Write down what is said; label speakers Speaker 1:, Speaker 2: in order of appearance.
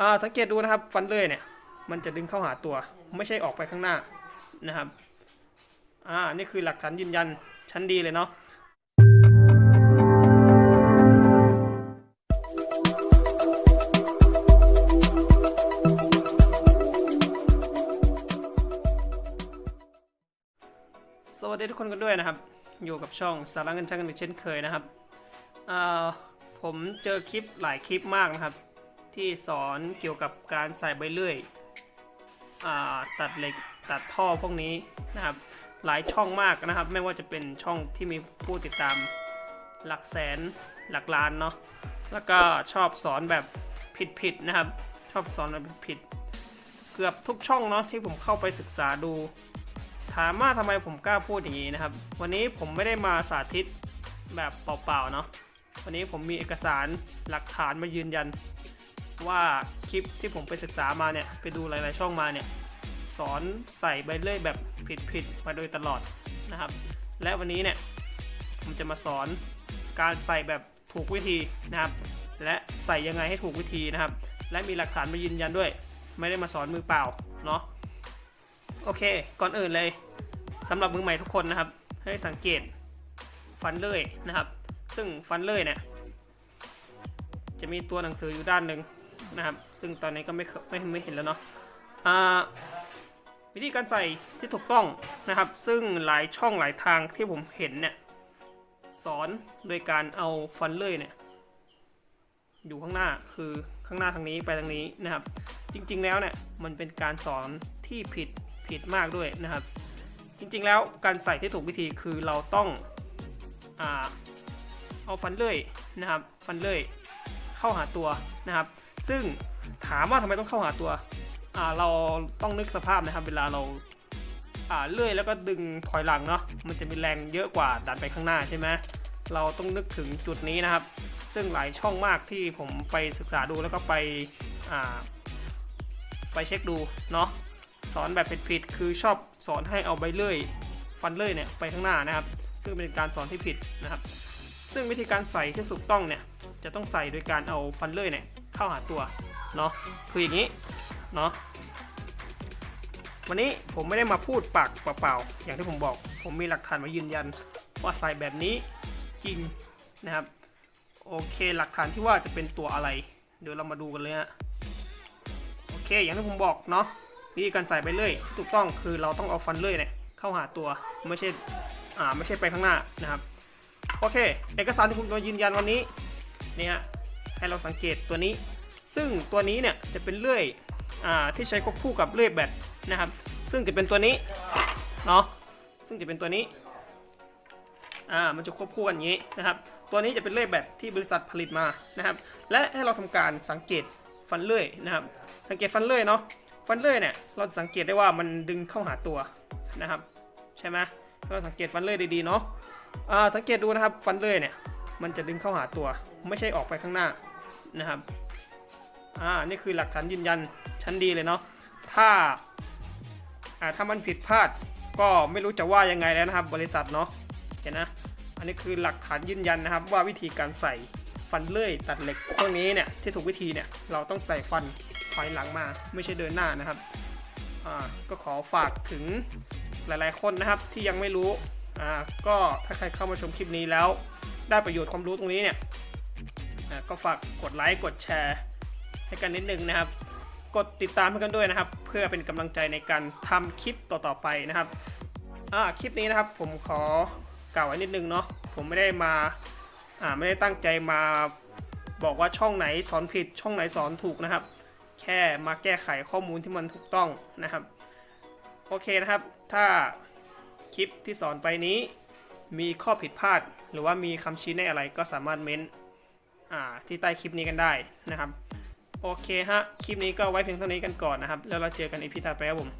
Speaker 1: อ่าสังเกตดูนะครับฟันเลื่อยเนี่ยมันจะดึงเข้าหาตัว ไม่ใช่ออกไปข้างหน้านะครับอ่านี่คือหลักฐานยืนยันชั้นดีเลยเนาะสวัสดีทุกคนกันด้วยนะครับ อยู่กับช่องสาระเงินช่างกันอีกเช่นเคยนะครับอ่าผมเจอคลิปหลายคลิปมากนะครับ ที่สอนเกี่ยวกับการใส่ใบเลื่อยอตัดเหล็กตัดท่อพวกนี้นะครับหลายช่องมากนะครับ ไม่ว่าจะเป็นช่องที่มีผู้ติดตามหลักแสนหลักล้านเนาะแล้วก็ชอบสอนแบบผิดๆนะครับ ชอบสอนแบบผิดๆเกือบทุกช่องเนาะที่ผมเข้าไปศึกษาดู ถามว่าทำไมผมกล้าพูดอย่างนี้นะครับ วันนี้ผมไม่ได้มาสาธิตแบบเปล่าๆเนาะวันนี้ผมมีเอกสารหลักฐานมายืนยัน ว่าคลิปที่ผมไปศึกษามาเนี่ย ไปดูหลาย ๆ ช่องมาเนี่ย สอนใส่ใบเลื่อยแบบผิด ๆ มาโดยตลอดนะครับ และวันนี้เนี่ย ผมจะมาสอนการใส่แบบถูกวิธีนะครับ และใส่ยังไงให้ถูกวิธีนะครับ และมีหลักฐานมายืนยันด้วย ไม่ได้มาสอนมือเปล่าเนาะโอเค ก่อนอื่นเลยสำหรับมือใหม่ทุกคนนะครับ ให้สังเกตฟันเลื่อยนะครับ ซึ่งฟันเลื่อยเนี่ยจะมีตัวหนังสืออยู่ด้านหนึ่ง นะครับ ซึ่งตอนนี้ก็ไม่ไม่ไม่เห็นแล้วเนาะวิธีการใส่ที่ถูกต้องนะครับ ซึ่งหลายช่องหลายทางที่ผมเห็นเนี่ยสอนโดยการเอาฟันเลื่อยเนี่ยอยู่ข้างหน้าคือข้างหน้าทางนี้ไปทางนี้นะครับ จริงๆแล้วเนี่ยมันเป็นการสอนที่ผิดผิดมากด้วยนะครับ จริงๆแล้วการใส่ที่ถูกวิธีคือเราต้องอเอาฟันเลื่อยนะครับ ฟันเลื่อยเข้าหาตัวนะครับ ซึ่งถามว่าทำไมต้องเข้าหาตัวอ่าเราต้องนึกสภาพนะครับ เวลาเราอ่าเลื่อยแล้วก็ดึงถอยหลังเนาะมันจะมีแรงเยอะกว่าดันไปข้างหน้าใช่ไหมเราต้องนึกถึงจุดนี้นะครับ ซึ่งหลายช่องมากที่ผมไปศึกษาดูแล้วก็ไปอ่าไปเช็คดูเนาะสอนแบบผิดๆคือชอบสอนให้เอาใบเลื่อยฟันเลื่อยเนี่ยไปข้างหน้านะครับ ซึ่งเป็นการสอนที่ผิดนะครับ ซึ่งวิธีการใส่ที่ถูกต้องเนี่ยจะต้องใส่โดยการเอาฟันเลื่อยเนี่ย เข้าหาตัวเนาะคืออย่างนี้เนาะวันนี้ผมไม่ได้มาพูดปากเปล่าๆอย่างที่ผมบอก ผมมีหลักฐานมายืนยัน ว่าใส่แบบนี้จริงนะครับ โอเคหลักฐานที่ว่าจะเป็นตัวอะไร เดี๋ยวเรามาดูกันเลยฮะโอเค อย่างที่ผมบอกเนาะวิธีการใส่ไปเรื่อยที่ถูกต้องคือเราต้องเอาฟันเลื่อยเนี่ยเข้าหาตัวไม่ใช่อ่าไม่ใช่ไปข้างหน้านะครับ โอเค เอกสารที่ผมจะยืนยันวันนี้เนี่ย ให้เราสังเกตตัวนี้ ซึ่งตัวนี้เนี่ยจะเป็นเลื่อยอที่ใช้ควบคู่กับเลื่อยแบตนะครับ ซึ่งจะเป็นตัวนี้เนาะซึ่งจะเป็นตัวนี้อ่ามันจะควบคู่กันอย่างนี้นะครับ ตัวนี้จะเป็นเลื่อยแบตที่บริษัทผลิตมานะครับ และให้เราทำการสังเกตฟันเลื่อยนะครับ สังเกตฟันเลื่อยเนาะฟันเลื่อยเนี่ยเราจะสังเกตได้ว่ามันดึงเข้าหาตัวนะครับ ใช่ไหมเราสังเกตฟันเลื่อยดีๆเนาะสังเกตดูนะครับฟันเลื่อยเนี่ยมันจะดึงเข้าหาตัวไม่ใช่ออกไปข้างหน้า นะครับอ่านี่คือหลักฐานยืนยันชั้นดีเลยเนาะถ้าอ่าถ้ามันผิดพลาดก็ไม่รู้จะว่ายังไงแล้วนะครับ บริษัทเนาะเห็นนะ อันนี้คือหลักฐานยืนยันนะครับ ว่าวิธีการใส่ฟันเลื่อยตัดเหล็กพวกนี้เนี่ยที่ถูกวิธีเนี่ยเราต้องใส่ฟันถอยหลังมา ไม่ใช่เดินหน้านะครับอ่าก็ขอฝากถึงหลายๆคนนะครับที่ยังไม่รู้อ่าก็ถ้าใครเข้ามาชมคลิปนี้แล้ว ได้ประโยชน์ความรู้ตรงนี้เนี่ย ก็ฝากกดไลค์กดแชร์ให้กันนิดนึงนะครับ กดติดตามให้กันด้วยนะครับ เพื่อเป็นกำลังใจในการทำคลิปต่อๆไปนะครับอ่าคลิปนี้นะครับผมขอกล่าวไว้นิดนึงเนาะผมไม่ได้มาอ่าไม่ได้ตั้งใจมาบอกว่าช่องไหนสอนผิดช่องไหนสอนถูกนะครับ แค่มาแก้ไขข้อมูลที่มันถูกต้องนะครับ โอเคนะครับ ถ้าคลิปที่สอนไปนี้มีข้อผิดพลาด หรือว่ามีคำชี้แนะอะไรก็สามารถเม้น ที่ใต้คลิปนี้กันได้นะครับ โอเคฮะ คลิปนี้ก็ไว้เพียงเท่านี้กันก่อนนะครับ แล้วเราเจอกันอีพีถัดไปครับผม